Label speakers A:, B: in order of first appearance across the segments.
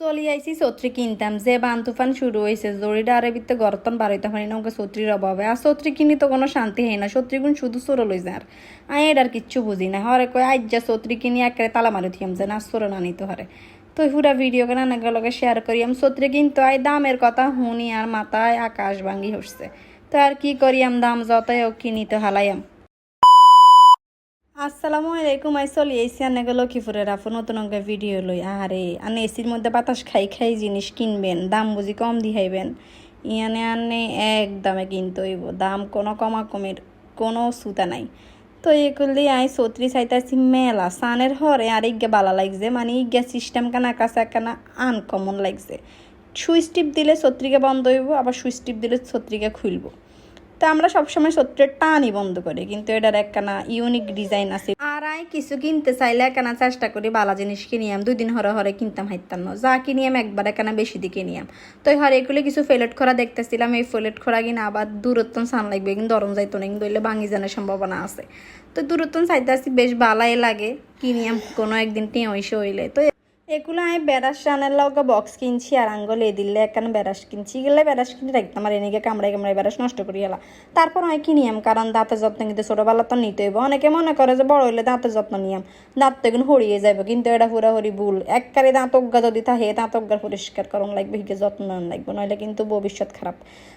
A: চলি আইসি ছত্রি কিনতাম। যে বান তুফান শুরু হয়েছে জরিটা আরে বিত্তে গরতন বাড়াইতে পারি না ওকে ছত্রির অভাবে আর ছত্রি কিনি তো কোনো শান্তি হয় না ছত্রি গুণ শুধু চোর লই যার আই এটার কিচ্ছু বুঝি না হরে কয় আজ যা ছত্রি কিনি একেবারে তালা মারি থিয়াম যে না চোর না নিতে হরে তো পুরা ভিডিও কেন লগে শেয়ার করি আমি। ছত্রি কিন্তু আই দামের কথা শুনি আর মাথায় আকাশ ভাঙ্গি হচ্ছে তো আর কি করি আম, দাম যতই কিনি তো হালাইয়াম আসসালামু আলাইকুম, আই চলি এসি আনে গেল আপন নতুন অঙ্কের ভিডিও লই। আরে আনে এসির মধ্যে বাতাস খাই খাই জিনিস কিনবেন, দাম বুঝি কম দিহাইবেন। ইয়ানে আনে এক দামে কিনতে হইব, দাম কোনো কমা কমের কোনো সুতা নাই। তো এগুলি আই সত্রি চাইতাছি মেলা, সানের হরে আর ইগে বালা লাগছে মানে ইগে সিস্টেম কানা কাছে কানা আনকমন লাগছে। সুইচ টিপ দিলে ছত্রিকা বন্ধ হইব, আবার সুইচ টিপ দিলে ছত্রিকা খুলবো। তো আমরা সবসময় সত্যের টানই বন্ধ করি, কিন্তু এটার একখানা ইউনিক ডিজাইন আছে। আর আই কিছু কিনতে চাইলে একখানা চেষ্টা করি বালা জিনিস কিনিয়াম দুই দিন হরে হরে কিনতাম, হাইতাম না। যা কিনিয়াম একবার একখানা বেশি দিয়ে কিনিয়াম তো হরে এগুলো কিছু ফেলেট খরা দেখতেছিলাম, এই ফেলেট খরা কিনা আবার দূরত্ব সান লাগবে, কিন্তু দরম যাইতো না, কিন্তু এলে ভাঙি জানার সম্ভাবনা আছে। তো দূরত্ব চাইতে আসি, বেশ বালাই লাগে কিনিয়াম কোনো একদিন হইসে হইলে। তো এগুলো আমি বেড়াস রানের লগে বক্স কিনছি আর আঙ্গল দিলে একখানে বেড়াস কিনছি। গেলে বেড়াস কিনে রাখতাম আর এনেকে কামড়াই কামড়াই বেড়াস নষ্ট করি এলা। তারপর আমি কিনিয়াম কারণ দাঁতের যত্ন কিন্তু ছোটোবেলা তো নিতে হইব। অনেকে মনে করে যে বড় হইলে দাঁতের যত্ন নিয়াম দাঁত তো এখন হরিয়ে যাবে কিন্তু এটা হুড়াহুড়ি ভুল। এককারে দাঁত অজ্ঞা যদি থাকে, দাঁত অজ্ঞা পরিষ্কার করন লাগবে হিকে যত্ন লাগবে। নইলে কিন্তু ভবিষ্যৎ খারাপ।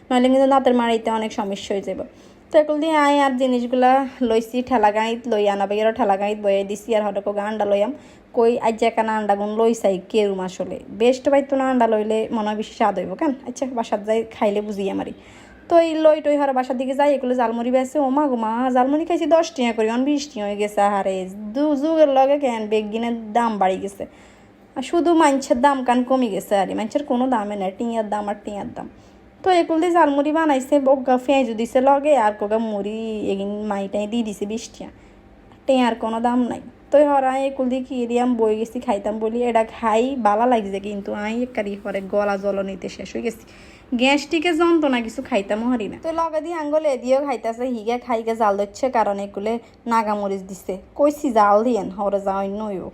A: নইলে কিন্তু দাঁতের মাড়িতে অনেক সমস্যা হয়ে যাবে তো এগুলো দিয়ে আই আর জিনিসগুলা লইছি ঠেলা গাঁত লই আনা বেগেরও ঠেলা গাঁত বয়ে দিছি আর হঠাৎ আন্ডা লইয়াম। কই আজ একানা আন্ডা গুণ লই চাই কেরুম আসলে বেস্ট পাইতো না আন্ডা লইলে মনে হয় বেশি স্বাদ হইব কেন? আচ্ছা বাসাত যাই খাইলে বুঝি আমারই তো এই লই টই হরে বাসার দিকে যাই, এগুলো জালমুড়ি বেছে, ও মা গো মা জালমুড়ি খাইছি দশ টিয়া করি, অন বিশ টিয়া হয়ে গেছে, আহারে। দু যুগের লগে কেন বেগিনের দাম বাড়ি গেছে। আর শুধু মাংসের দাম কান কমে গেছে, আর। মাংসের কোনো দামে নাই, টিয়ার দাম আর টিয়ার দাম। তো এগুলো দিয়ে জালমুড়ি বানাইছে, বগা পেঁয়াজু দিছে লগে, আর কোগা মুড়ি এগিন মাইটাই দিয়ে দিছে বিশ টিয়া টেঁয়ার কোনো দাম নাই। তো হরা একুল দিয়ে কি দিয়াম, বই গেছি, খাইতাম বলি, এটা খাই, বালা লাগছে কিন্তু আই একারি হরে গলা জল নিতে শেষ হয়ে গেছি। গ্যাসটিকে যন্ত্রণা কিছু খাইতাম হরি না। তো লগে দিয়ে আঙ্গল এদিয়েও খাইতেছে, হিগে খাইকে জাল দিচ্ছে কারণ এগুলো নাগামরিচ দিছে। কইছি জাল দিয়েন, হরে যাওয়াই নইও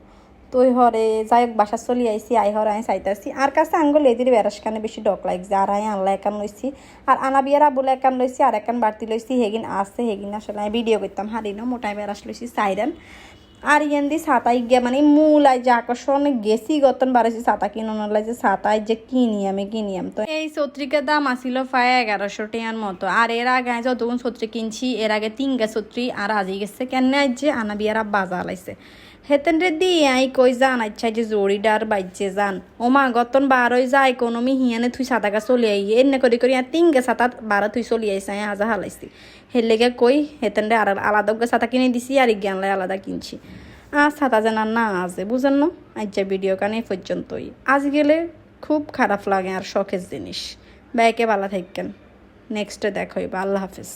A: তো হরে, যাই হোক বাসা চলি আইসি আই হরে, আই চাইতাছি আর কাছে আঙ্গুল এদির বেড়াস কানে, বেশি ডক লাগছে। আর আই আনলা একান লইছি। আর আনা বিয়ার আবুলে একান লইছি, আর একান বাড়তি লইছি, হেগিন আছে, হেগিন আসলে আমি ভিডিও করতাম, হারি না, মোটাই বেড়াস লইছি, সাইরেন। আর ইয়ান দি সাতাই গিয়া মানে মূল আই যে আকর্ষণে, গেছি, গতন বাড়াইছি সাতা কিনুন যে সাতাই যে কিনি আমি কিনিয়াম তো এই ছত্রিকের দাম আসিল প্রায় এগারোশো টিয়ার মতো। আর এর আগে যতক্ষণ ছত্রি কিনছি, এর আগে তিন গা ছত্রি, আর আজি গেছে কেন যে আনা বিয়ারা বাজা লাইছে হেতেন রে দি, আই কই জান আচ্ছা যে জড়িডার বাইজে যান। মা গতন বারোই যায় ইকোনমি হিয়ানে থুই সাতাকা চলি আই। এনে করি করি তিন গে সাতাত বারো থুই চলি আইসা আই আজা হালাইছি হেলেগে কই, হেতেন রে আর আলাদা সাতা কিনে দিছি, আর জ্ঞানলাই আলাদা কিনছি। আর সাতা যেন আর না আছে, বুঝেন না? আচ্ছা ভিডিও কানে পর্যন্তই। আজ গেলে খুব খারাপ লাগে আর শখের জিনিস। ব্যাকে ভালো থাকেন নেক্সটে দেখা হইবা। আল্লাহ হাফিজ।